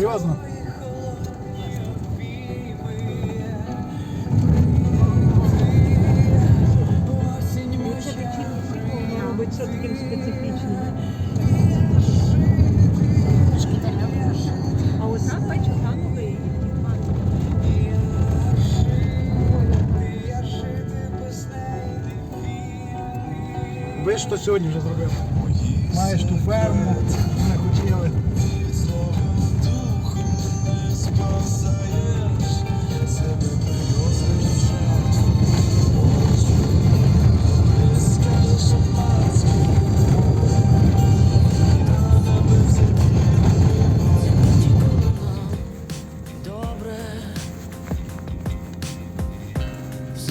серйозно? Це вечірній прикол має бути що таким специфічним. А от там бачу, там новий. Ви ж то сьогодні вже зробив. Маєш ту ферму,